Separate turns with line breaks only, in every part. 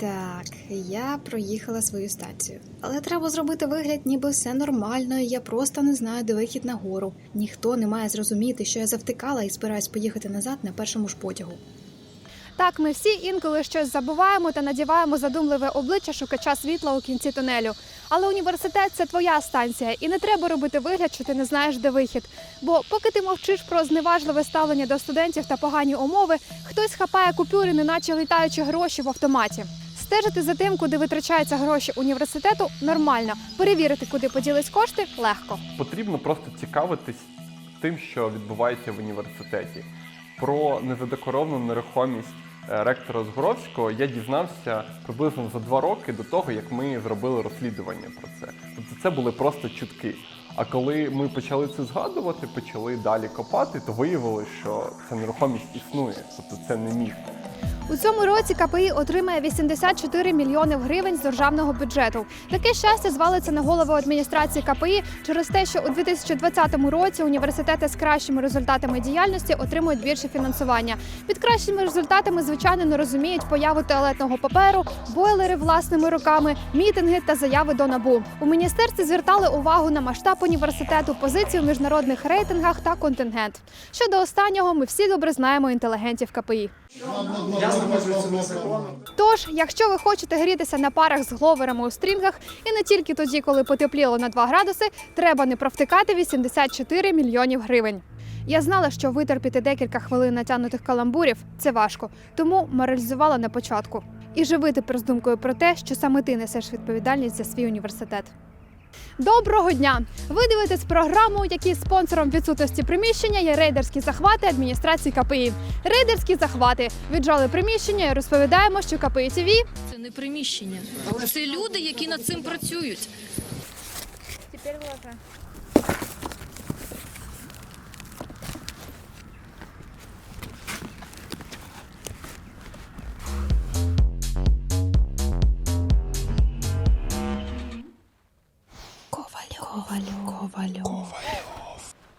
Так, я проїхала свою станцію. Але треба зробити вигляд, ніби все нормально, і я просто не знаю, де вихід на гору. Ніхто не має зрозуміти, що я завтикала і збираюсь поїхати назад на першому ж потягу.
Так, ми всі інколи щось забуваємо та надіваємо задумливе обличчя шукача світла у кінці тунелю. Але університет це твоя станція, і не треба робити вигляд, що ти не знаєш, де вихід. Бо поки ти мовчиш про зневажливе ставлення до студентів та погані умови, хтось хапає купюри, неначе літаючі гроші в автоматі. Стежити за тим, куди витрачаються гроші університету, нормально. Перевірити, куди поділись кошти, легко.
Потрібно просто цікавитись тим, що відбувається в університеті. Про незадекоровану нерухомість е, ректора Згоровського я дізнався приблизно за два роки до того, як ми зробили розслідування про це. Тобто це були просто чутки. А коли ми почали це згадувати, почали далі копати, то виявилось, що ця нерухомість існує, тобто це не міф.
У цьому році КПІ отримає 84 мільйони гривень з державного бюджету. Таке щастя звалиться на голову адміністрації КПІ через те, що у 2020 році університети з кращими результатами діяльності отримують більше фінансування. Під кращими результатами, звичайно, не розуміють появу туалетного паперу, бойлери власними руками, мітинги та заяви до набу. У міністерстві звертали увагу на масштаб університету, позицію в міжнародних рейтингах та контингент. Щодо останнього, ми всі добре знаємо інтелігентів КПІ. Тож, якщо ви хочете грітися на парах з гловерами у стрінгах, і не тільки тоді, коли потепліло на 2 градуси, треба не провтикати 84 мільйонів гривень. Я знала, що витерпіти декілька хвилин натягнутих каламбурів це важко, тому моралізувала на початку. І живи тепер з думкою про те, що саме ти несеш відповідальність за свій університет. Доброго дня! Ви дивитесь програму, якій спонсором відсутності приміщення є рейдерські захвати адміністрації КПІ. Рейдерські захвати віджали приміщення і розповідаємо, що КПІ ТВ
Це не приміщення. Це люди, які над цим працюють.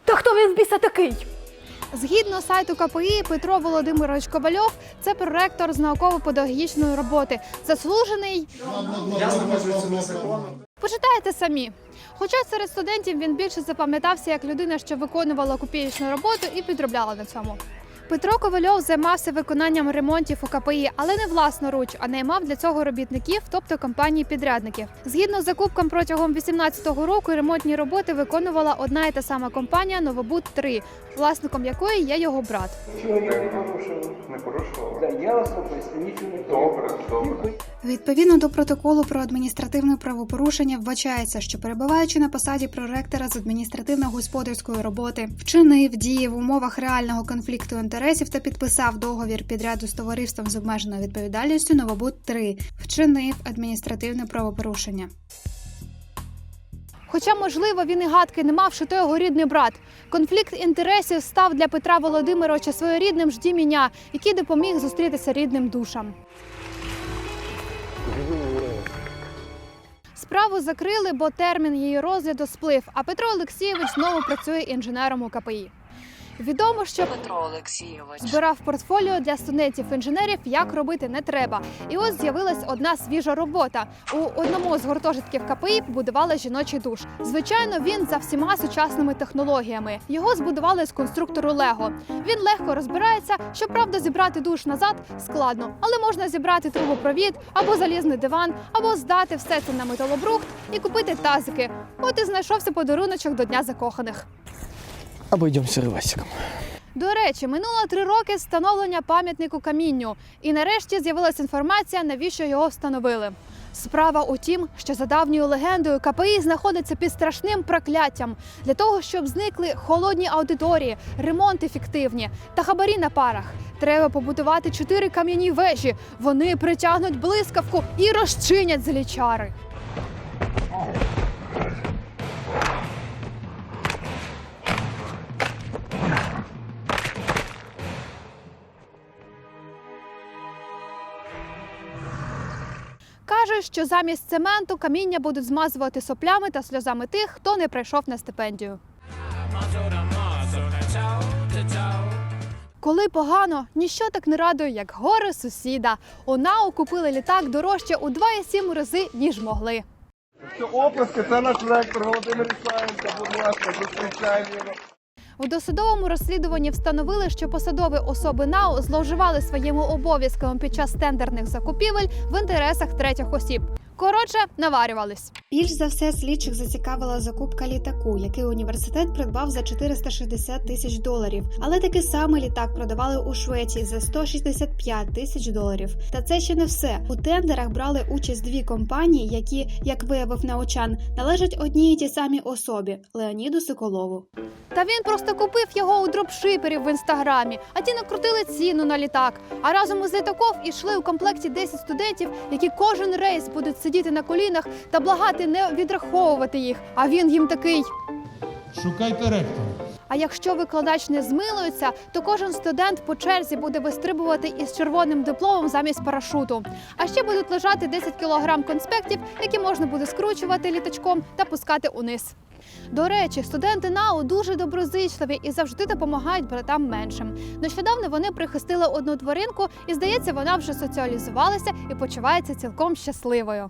Та хто він біса такий? Згідно сайту КПІ, Петро Володимирович Ковальов це проректор з науково-педагогічної роботи, заслужений. Почитайте самі. Хоча серед студентів він більше запам'ятався як людина, що виконувала копієчну роботу і підробляла на цьому. Петро Ковальов займався виконанням ремонтів у КПІ, але не власноруч, а наймав для цього робітників, тобто компанії підрядників. Згідно з закупкам протягом 2018 року ремонтні роботи виконувала одна і та сама компанія Новобуд 3 власником якої є його брат.
Не порушували.
Да, я особисто нічого не
Добре, добре.
Відповідно до протоколу про адміністративне правопорушення вбачається, що перебуваючи на посаді проректора з адміністративно-господарської роботи, вчинив дії в умовах реального конфлікту інтересів та підписав договір підряду з товариством з обмеженою відповідальністю Новобуд 3 вчинив адміністративне правопорушення.
Хоча, можливо, він і гадки не мав, що то його рідний брат. Конфлікт інтересів став для Петра Володимировича своєрідним жді міня, який допоміг зустрітися рідним душам. Справу закрили, бо термін її розгляду сплив, а Петро Олексійович знову працює інженером у КПІ. Відомо, що
Петро Олексійович.
збирав портфоліо для студентів-інженерів, як робити не треба. І ось з'явилась одна свіжа робота. У одному з гуртожитків КПІ побудували жіночий душ. Звичайно, він за всіма сучасними технологіями. Його збудували з конструктору Лего. Він легко розбирається. Щоправда, зібрати душ назад складно, але можна зібрати трубопровід або залізний диван, або здати все це на металобрухт і купити тазики. От і знайшовся подаруночок до Дня закоханих.
Обойдемся рывасиком.
До речі, минуло три роки встановлення пам'ятнику камінню, і нарешті з'явилася інформація, навіщо його встановили. Справа у тім, що за давньою легендою КПІ знаходиться під страшним прокляттям для того, щоб зникли холодні аудиторії, ремонти фіктивні та хабарі на парах. Треба побудувати чотири кам'яні вежі. Вони притягнуть блискавку і розчинять злі Кажуть, що замість цементу каміння будуть змазувати соплями та сльозами тих, хто не прийшов на стипендію. Коли погано, ніщо так не радує, як горе сусіда. НАУ купили літак дорожче у 2,7 рази, ніж могли.
Що оплески, це наш ректор Володимир Ісаєнко, будь ласка, зустрічаємо
У досудовому розслідуванні встановили, що посадові особи НАУ зловживали своїми обов'язками під час тендерних закупівель в інтересах третіх осіб. Коротше, наварювались.
Більш за все слідчих зацікавила закупка літаку, який університет придбав за 460 тисяч доларів. Але такий самий літак продавали у Швеції за 165 тисяч доларів. Та це ще не все. У тендерах брали участь дві компанії, які, як виявив научан, належать одній і тій самій особі Леоніду Соколову.
Та він просто купив його у дропшиперів в інстаграмі, а ті накрутили ціну на літак. А разом із літаком ішли у комплекті 10 студентів, які кожен рейс будуть сидіти на колінах та благати не відраховувати їх. А він їм такий.
Шукайте ректора.
А якщо викладач не змилується, то кожен студент по черзі буде вистрибувати із червоним дипломом замість парашуту. А ще будуть лежати 10 кілограм конспектів, які можна буде скручувати літачком та пускати униз. До речі, студенти НАУ дуже доброзичливі і завжди допомагають братам меншим. Нещодавно вони прихистили одну тваринку, і здається, вона вже соціалізувалася і почувається цілком щасливою.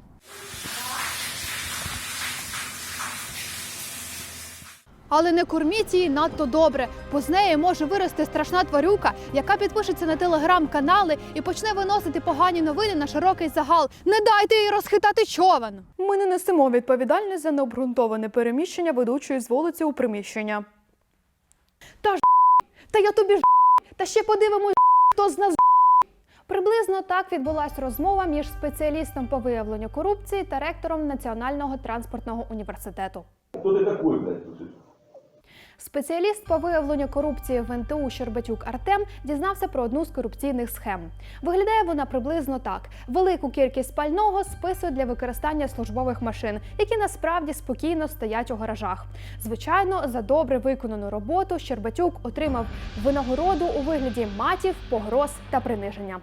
Але не корміть її надто добре, бо з неї може вирости страшна тварюка, яка підпишеться на телеграм-канали і почне виносити погані новини на широкий загал. Не дайте їй розхитати човен. Ми не несемо відповідальність за необґрунтоване переміщення ведучої з вулиці у приміщення. Та ж та я тобі ж та ще подивимось, хто з нас Приблизно так відбулася розмова між спеціалістом по виявленню корупції та ректором Національного транспортного університету.
Кто ты такой, блядь?
Спеціаліст по виявленню корупції в НТУ Щербатюк Артем дізнався про одну з корупційних схем. Виглядає вона приблизно так: велику кількість пального списують для використання службових машин, які насправді спокійно стоять у гаражах. Звичайно, за добре виконану роботу Щербатюк отримав винагороду у вигляді матів, погроз та приниження.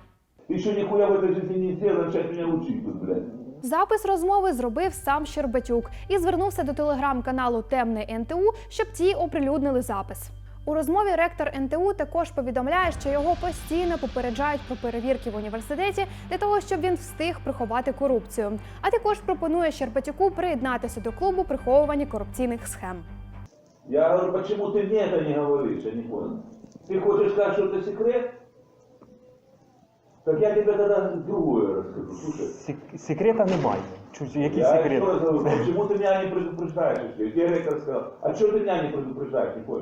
Ты еще нихуя в этой жизни не начать меня учить тут, блядь.
Запис розмови зробив сам Щербатюк і звернувся до телеграм-каналу Темне НТУ, щоб ті оприлюднили запис. У розмові ректор НТУ також повідомляє, що його постійно попереджають про перевірки в університеті для того, щоб він встиг приховати корупцію. А також пропонує Щербатюку приєднатися до клубу приховування корупційних схем.
Я говорю, почему ты мне это не говоришь, я не понял. Ты хочешь сказать, что это секрет? Так я тебе тогда другое расскажу. Слушай,
Сек- Секрета немає. Чуть, який
я
секрет?
еще раз говорю, почему ты меня не предупреждаешь? если Тебе ректор сказал, а что ты меня не предупреждаешь, не?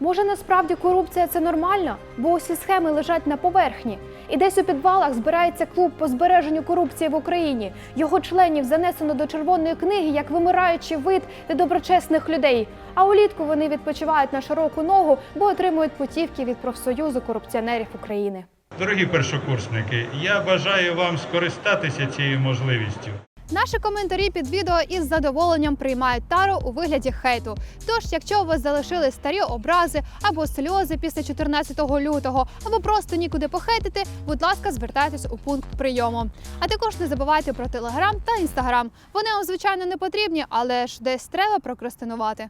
Може, насправді корупція це нормально, бо усі схеми лежать на поверхні. І десь у підвалах збирається клуб по збереженню корупції в Україні. Його членів занесено до червоної книги як вимираючий вид недоброчесних людей. А улітку вони відпочивають на широку ногу, бо отримують путівки від профсоюзу корупціонерів України.
Дорогі першокурсники, я бажаю вам скористатися цією можливістю.
Наші коментарі під відео із задоволенням приймають тару у вигляді хейту. Тож, якщо у вас залишили старі образи або сльози після 14 лютого, або просто нікуди похейтити, будь ласка, звертайтесь у пункт прийому. А також не забувайте про телеграм та інстаграм. Вони вам звичайно не потрібні, але ж десь треба прокрастинувати.